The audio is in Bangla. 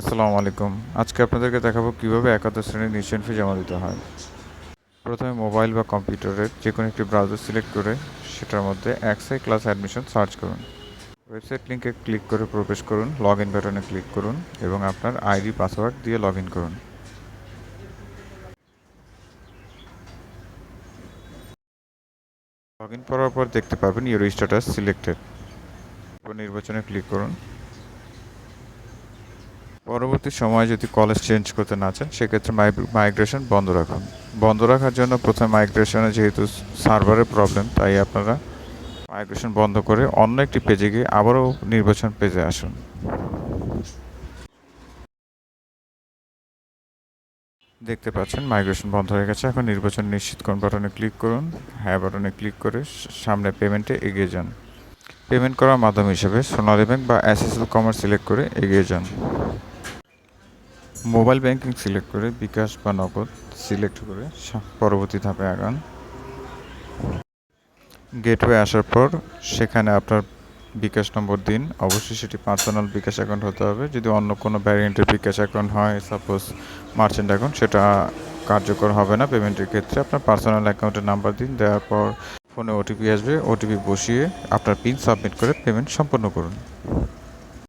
আসসালামু আলাইকুম। আজকে আপনাদেরকে দেখাবো কীভাবে একাদশ শ্রেণির নিশ্চয়ন ফি জমা দিতে হয়। প্রথমে মোবাইল বা কম্পিউটারের যে কোনো একটি ব্রাউজার সিলেক্ট করে সেটার মধ্যে অ্যাক্সাই ক্লাস অ্যাডমিশন সার্চ করুন। ওয়েবসাইট লিঙ্কে ক্লিক করে প্রবেশ করুন লগ ইন বাটনে ক্লিক করুন এবং আপনার আইডি পাসওয়ার্ড দিয়ে লগ ইন করুন। লগ ইন করার পর দেখতে পাবেন ইউর স্ট্যাটাস সিলেক্টেড নির্বাচনে ক্লিক করুন। পরবর্তী সময়ে যদি কলেজ চেঞ্জ করতে না চান, সেক্ষেত্রে মাইগ্রেশন বন্ধ রাখুন। বন্ধ রাখার জন্য প্রথমে মাইগ্রেশনে যেহেতু সার্ভারের প্রবলেম তাই আপনারা মাইগ্রেশন বন্ধ করে অন্য একটি পেজে গিয়ে আবারও নির্বাচন পেজে আসুন। দেখতে পাচ্ছেন মাইগ্রেশন বন্ধ হয়ে গেছে। এখন নির্বাচন নিশ্চিত করুন বাটনে ক্লিক করুন। হ্যাঁ বাটনে ক্লিক করে সামনে পেমেন্টে এগিয়ে যান। পেমেন্ট করার মাধ্যম হিসেবে সোনালী ব্যাংক বা এসএসএল কমার্স সিলেক্ট করে এগিয়ে যান। মোবাইল ব্যাংকিং সিলেক্ট করে বিকাশ বা নগদ সিলেক্ট করে পরবর্তী ধাপে আগান। গেটওয়ে আসার পর সেখানে আপনার বিকাশ নম্বর দিন। অবশ্যই সেটি পার্সোনাল বিকাশ অ্যাকাউন্ট হতে হবে। যদি অন্য কোনো ভ্যারিয়েন্টের বিকাশ অ্যাকাউন্ট হয়, সাপোজ মার্চেন্ট অ্যাকাউন্ট, সেটা কার্যকর হবে না পেমেন্টের ক্ষেত্রে। আপনার পার্সোনাল অ্যাকাউন্টের নাম্বার দিন, দেওয়ার পর ফোনে ওটিপি আসবে। ওটিপি বসিয়ে আপনার পিন সাবমিট করে পেমেন্ট সম্পন্ন করুন।